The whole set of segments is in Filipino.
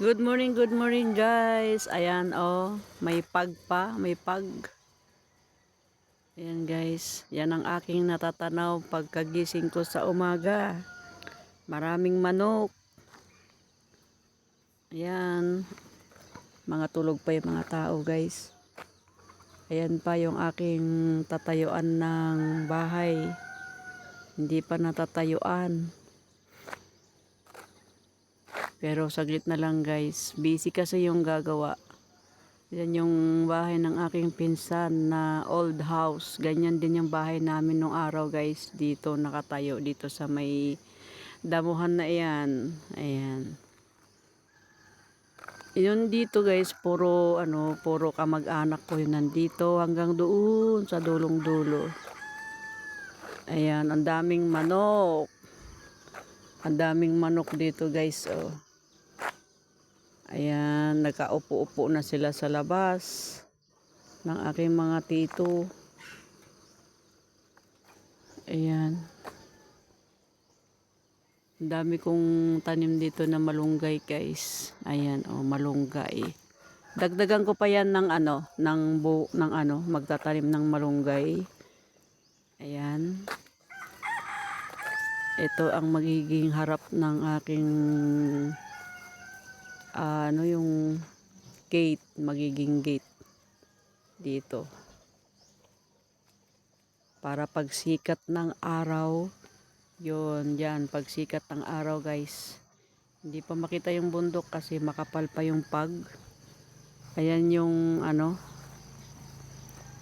Good morning, good morning guys. Ayan oh, may pag pa, may pag. Ayan guys, yan ang aking natatanaw pagkagising ko sa umaga. Maraming manok. Ayan, mga tulog pa yung mga tao guys. Ayan pa yung aking tatayuan ng bahay. Hindi pa natatayuan. Pero saglit na lang guys. Busy kasi yung gagawa. Yan yung bahay ng aking pinsan na old house. Ganyan din yung bahay namin nung araw guys. Dito nakatayo. Dito sa may damuhan na yan. Ayan. Yun dito guys, puro ano, puro kamag-anak ko yun nandito hanggang doon sa dulong dulo. Ayan, ang daming manok. Ang daming manok dito guys, oh. Ayan, nagkaupo-upo na sila sa labas ng aking mga tito. Ayan. Dami kong tanim dito na malunggay, guys. Ayan, oh, malunggay. Dagdagan ko pa yan ng ano, ng bu ng ano, magtatanim ng malunggay. Ayan. Ito ang magiging harap ng aking ah, ano yung gate, magiging gate dito. Para pagsikat ng araw, yon yan, pagsikat ng araw guys. Hindi pa makita yung bundok kasi makapal pa yung pag. Ayan yung ano,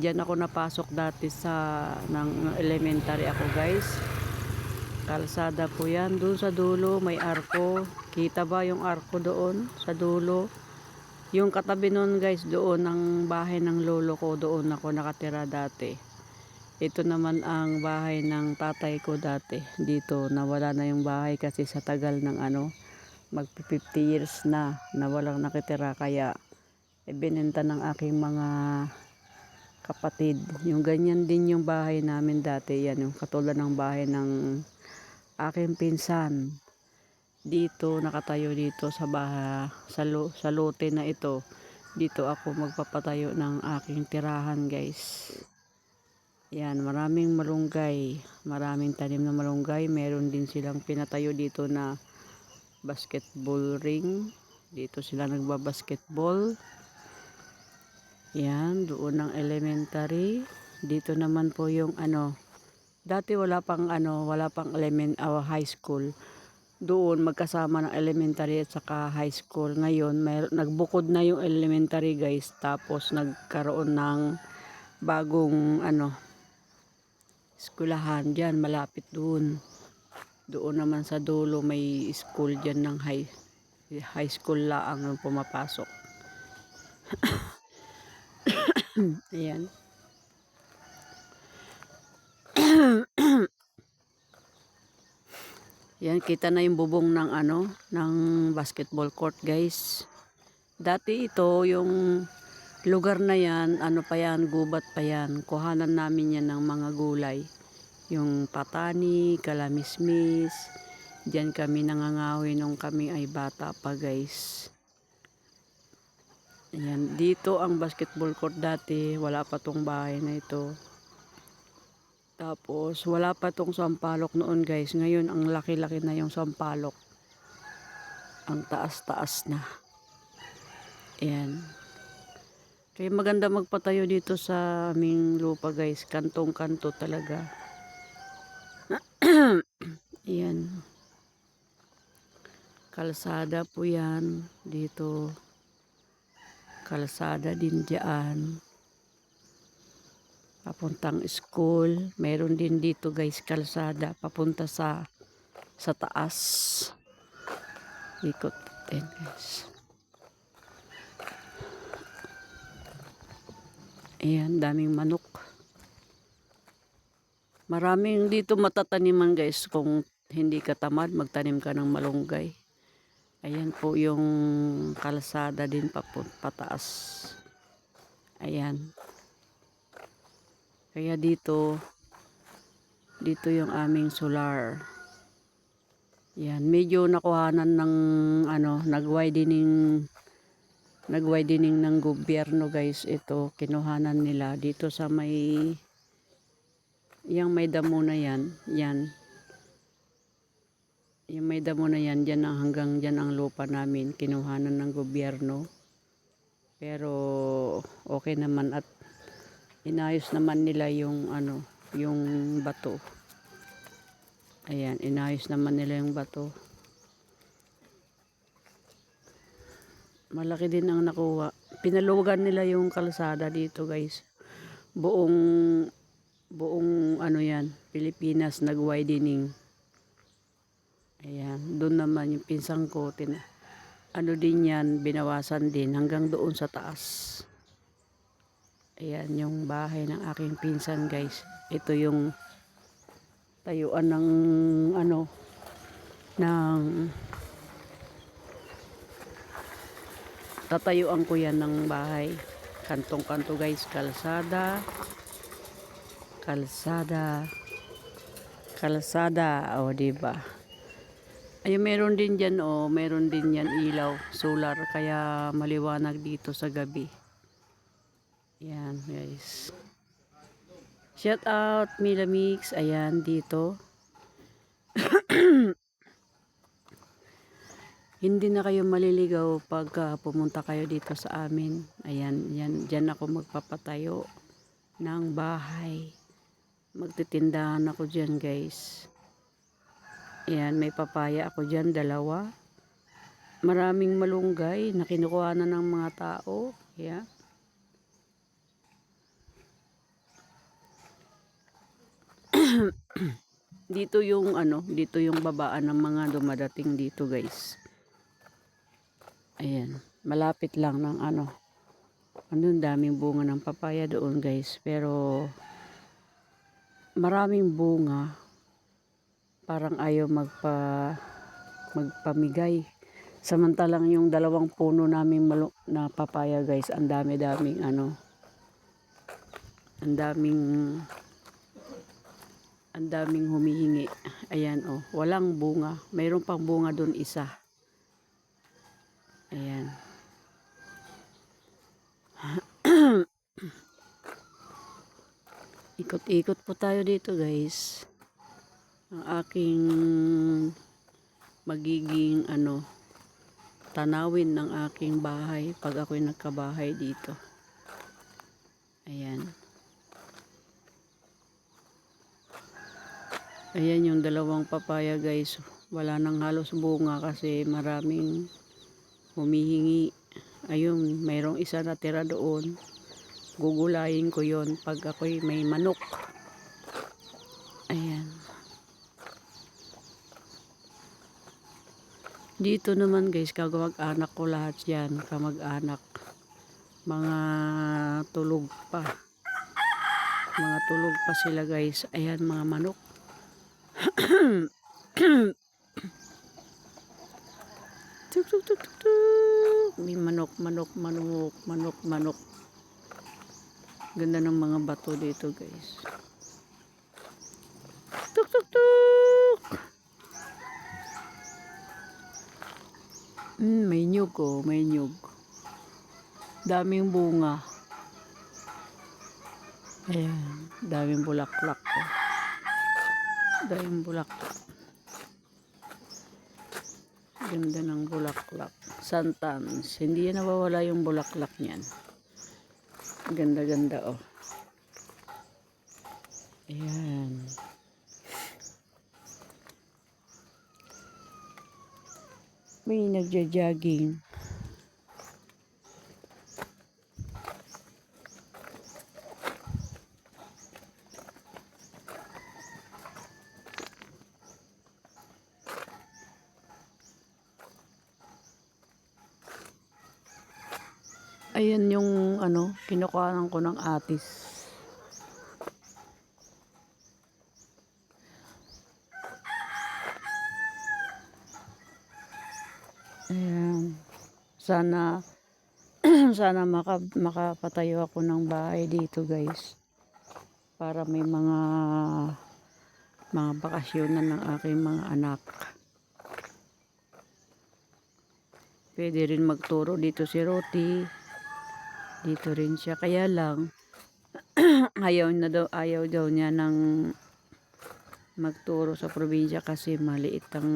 Diyan ako napasok dati sa ng elementary ako guys. Kalsada po yan. Doon sa dulo may arko. Kita ba yung arko doon sa dulo? Yung katabi noon guys doon ang bahay ng lolo ko. Doon ako nakatira dati. Ito naman ang bahay ng tatay ko dati. Dito nawala na yung bahay kasi sa tagal ng ano mag 50 years na na walang nakitira kaya ibinenta ng aking mga kapatid. Yung ganyan din yung bahay namin dati. Yan yung katulad ng bahay ng aking pinsan. Dito, nakatayo dito sa baha, sa, lo, sa lote na ito. Dito ako magpapatayo ng aking tirahan guys. Yan, maraming malunggay. Maraming tanim na malunggay. Meron din silang pinatayo dito na basketball ring. Dito sila nagbabasketball. Yan, doon ang elementary. Dito naman po yung ano, dati wala pang ano, wala pang element uh, high school. Doon magkasama ng elementary at saka high school. Ngayon, may, nagbukod na yung elementary guys. Tapos nagkaroon ng bagong ano, skulahan diyan malapit doon. Doon naman sa dulo may school diyan ng high high school laang ang pumapasok. Ayan. Yan, kita na yung bubong ng ano, ng basketball court, guys. Dati ito, yung lugar na yan, ano pa yan, gubat pa yan. Kuhanan namin yan ng mga gulay. Yung patani, kalamismis. Diyan kami nangangawi nung kami ay bata pa, guys. Ayan, dito ang basketball court dati, wala pa tong bahay na ito. Tapos, wala pa tong sampalok noon guys. Ngayon, ang laki-laki na yung sampalok. Ang taas-taas na. Ayan. Kaya maganda magpatayo dito sa aming lupa guys. Kantong-kanto talaga. Ayan. Kalsada po yan. Dito. Kalsada din dyan papuntang school. Meron din dito guys kalsada papunta sa sa taas. Ikot din guys. Ayan, daming manok. Maraming dito matataniman guys kung hindi ka tamad magtanim ka ng malunggay. Ayan po yung kalsada din pataas. Ayan. Kaya dito, dito yung aming solar. Yan, medyo nakuhanan ng ano, nag-widening nag-widening ng gobyerno guys. Ito, kinuhanan nila dito sa may yung may damo na yan, yan. Yung may damo na yan, dyan ang hanggang dyan ang lupa namin, kinuhanan ng gobyerno. Pero okay naman at inayos naman nila yung ano, yung bato. Ayan, inayos naman nila yung bato. Malaki din ang nakuha. Pinalugan nila yung kalsada dito, guys. Buong buong ano yan, Pilipinas nag-widening. Ayan, doon naman yung pinsang ko, tina, ano din yan, binawasan din hanggang doon sa taas. Ayan, yung bahay ng aking pinsan guys. Ito yung tayuan ng ano, ng tatayuan ko yan ng bahay. Kantong-kanto guys, kalsada, kalsada, kalsada, o di ba? Ay, meron din dyan, oh, meron din yan ilaw, solar, kaya maliwanag dito sa gabi. Yan, guys. Shout out, Mila Mix. Ayan, dito. Hindi na kayo maliligaw pagka pumunta kayo dito sa amin. Ayan, yan, dyan ako magpapatayo ng bahay. Magtitindahan ako dyan, guys. Ayan, may papaya ako dyan, dalawa. Maraming malunggay na kinukuha na ng mga tao. Ayan. dito yung ano, dito yung babaan ng mga dumadating dito, guys. Ayan, malapit lang ng ano. Ano, daming bunga ng papaya doon, guys. Pero maraming bunga. Parang ayaw magpa magpamigay. Samantalang yung dalawang puno namin na papaya, guys, ang dami-daming ano. Ang daming ang daming humihingi. Ayan oh, walang bunga. Mayroon pang bunga doon isa. Ayan. Ikot-ikot po tayo dito guys. Ang aking magiging ano tanawin ng aking bahay pag ako'y nagkabahay dito. Ayan. Ayan yung dalawang papaya guys. Wala nang halos bunga kasi maraming humihingi. Ayun, mayroong isa na tira doon. Gugulayin ko yon pag ako'y may manok. Ayan. Dito naman guys, kagawag-anak ko lahat yan. Kamag-anak. Mga tulog pa. Mga tulog pa sila guys. Ayan mga manok. Tuk tuk tuk tuk tuk. May manok, manok, manok, manok, manok. Ganda ng mga bato dito guys. Tuk tuk tuk. Mm, may nyug oh, may nyug. Daming bunga. Ayan, daming bulaklak oh. Daming bulaklak. Ganda ng bulaklak. Santans. Hindi yan nawawala yung bulaklak niyan. Ganda-ganda oh. Ayan. May nagja-jogging. Ayan yung kinukuhanan ko ng atis. Ayan. Sana sana maka, makapatayo ako ng bahay dito guys. Para may mga mga bakasyonan ng aking mga anak. Pwede rin magturo dito si Roti. Dito rin siya. Kaya lang, ayaw na daw, ayaw daw niya ng magturo sa probinsya kasi maliit ang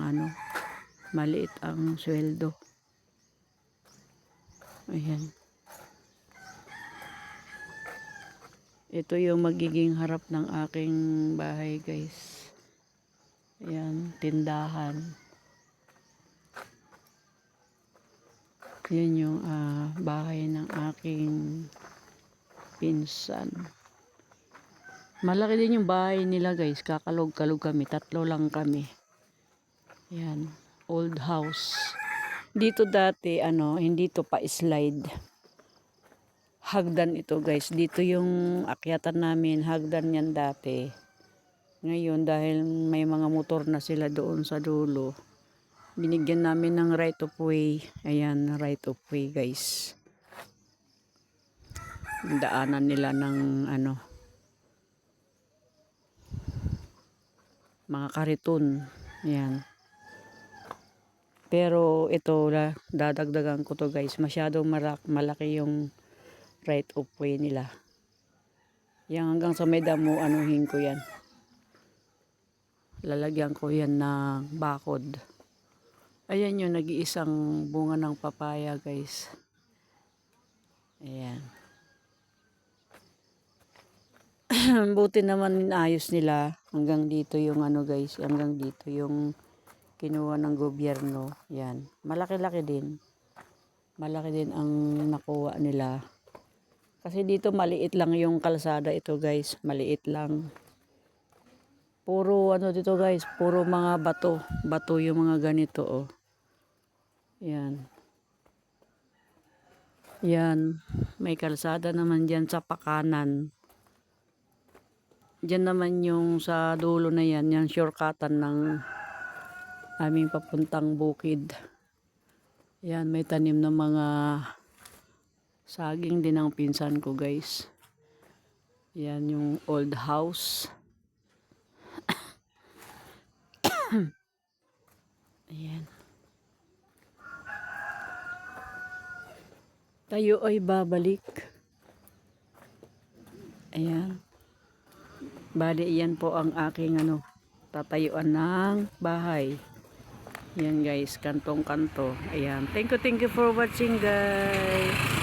ano, maliit ang sweldo. Ayan. Ito yung magiging harap ng aking bahay, guys. Ayan, tindahan. Yan yung ah, bahay ng aking pinsan. Malaki din yung bahay nila guys. Kakalog-kalog kami. Tatlo lang kami. Yan. Old house. Dito dati, ano, hindi to pa slide. Hagdan ito guys. Dito yung akyatan namin. Hagdan yan dati. Ngayon, dahil may mga motor na sila doon sa dulo, binigyan namin ng right of way. Ayan, right of way guys. Daanan nila ng ano, mga kariton. Ayan. Pero ito, dadagdagan ko to guys. Masyadong malak- malaki yung right of way nila. Yan hanggang sa may damo, anuhin ko yan. Lalagyan ko yan ng bakod. Ayan yung nag-iisang bunga ng papaya guys. Ayan. Buti naman ayos nila. Hanggang dito yung ano guys. Hanggang dito yung kinuha ng gobyerno. Yan. Malaki-laki din. Malaki din ang nakuha nila. Kasi dito maliit lang yung kalsada ito guys. Maliit lang. Puro ano dito guys. Puro mga bato. Bato yung mga ganito oh. Yan. Yan. May kalsada naman dyan sa pakanan. Diyan naman yung sa dulo na yan, yung shortcutan ng aming papuntang bukid. Yan, may tanim ng mga saging din ang pinsan ko guys. Yan yung old house. Ayan. Tayo ay babalik. Ayan. Bali, iyan po ang aking ano, tatayuan ng bahay. Yan guys, kantong-kanto. Ayan. Thank you, thank you for watching guys.